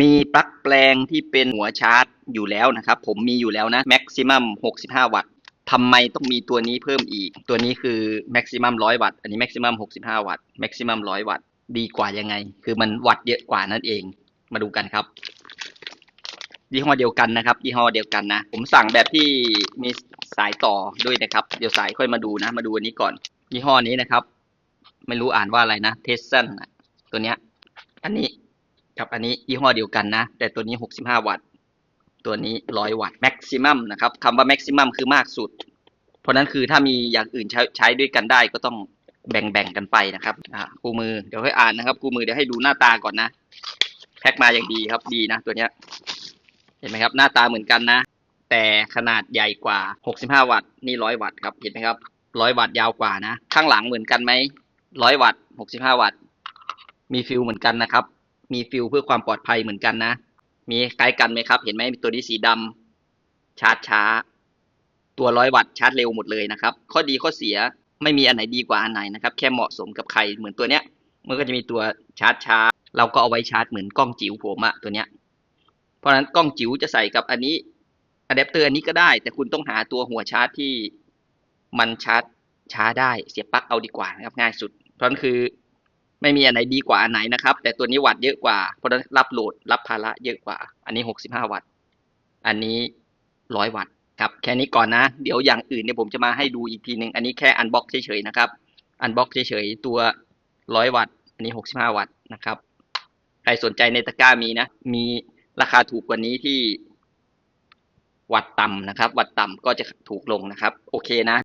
มีปลั๊กแปลงที่เป็นหัวชาร์จอยู่แล้วนะครับ ผมมีอยู่แล้วนะ maximum 65 วัตต์ทำไมต้องมีตัวนี้เพิ่มอีก ตัวนี้คือ maximum 100 วัตต์ อันนี้ maximum 65 วัตต์ maximum 100 วัตต์ ดีกว่ายังไง คือมันวัตต์เยอะกว่านั่นเอง มาดูกันครับ ยี่ห้อเดียวกันนะครับ ยี่ห้อเดียวกันนะ ผมสั่งแบบที่มีสายต่อด้วยนะครับ เดี๋ยวสายค่อยมาดูนะ มาดูอันนี้ก่อน ยี่ห้อนี้นะครับ ไม่รู้อ่านว่าอะไรนะ เทสเซนตัวเนี้ย อันนี้ กับอันนี้ยี่ห้อเดียวกันนะ แต่ตัวนี้ 65 วัตต์ ตัวนี้ 100 วัตต์ maximum นะครับคำว่า maximum คือมากสุด เพราะนั้นคือถ้ามีอย่างอื่นใช้ใช้ด้วยกันได้ก็ต้องแบ่งแบ่งกันไปนะครับอ่าคู่มือเดี๋ยวให้อ่านนะครับคู่มือเดี๋ยวให้ดูหน้าตาก่อนนะ แพ็คมาอย่างดีครับดีนะตัวเนี้ยเห็นไหมครับ หน้าตาเหมือนกันนะ แต่ขนาดใหญ่กว่า 65 วัตต์นี่ 100 วัตต์ครับเห็นไหมครับ 100 วัตต์ยาวกว่านะ ข้างหลังเหมือนกันไหม 100 วัตต์ 65 วัตต์ มีฟิลเหมือนกันนะครับ มีฟิลเพื่อความปลอดภัยเหมือนกันนะ มีคล้ายกันไหมครับ เห็นไหมตัวนี้สีดำชาร์จช้า ตัวร้อยวัตต์ชาร์จเร็วหมดเลยนะครับ ข้อดีข้อเสียไม่มีอันไหนดีกว่าอันไหนนะครับ แค่เหมาะสมกับใครเหมือนตัวเนี้ย มันก็จะมีตัวชาร์จช้า เราก็เอาไว้ชาร์จเหมือนกล้องจิ๋วผมอะตัวเนี้ย เพราะฉะนั้นกล้องจิ๋วจะใส่กับอันนี้อะแดปเตอร์อันนี้ก็ได้ แต่คุณต้องหาตัวหัวชาร์จที่มันชาร์จช้าได้เสียบปลั๊กเอาดีกว่านะครับง่ายสุดเพราะฉะนั้นคือ ไม่มีอันไหนดีกว่าอันไหนนะครับ แต่ตัวนี้วัตต์เยอะกว่าเพราะรับโหลดรับภาระเยอะกว่า อันนี้ 65 วัตต์ อันนี้100วัตต์ครับ แค่นี้ก่อนนะ เดี๋ยวอย่างอื่นเนี่ยผมจะมาให้ดูอีกทีหนึ่งอันนี้แค่อันบ็อกเฉยๆนะครับ อันบ็อกเฉยๆตัว100วัตต์ อันนี้ 65 วัตต์นะครับ ใครสนใจในตะกร้ามีนะ มีราคาถูกกว่านี้ที่วัตต์ต่ำนะครับ วัตต์ต่ำก็จะถูกลงนะครับ โอเคนะ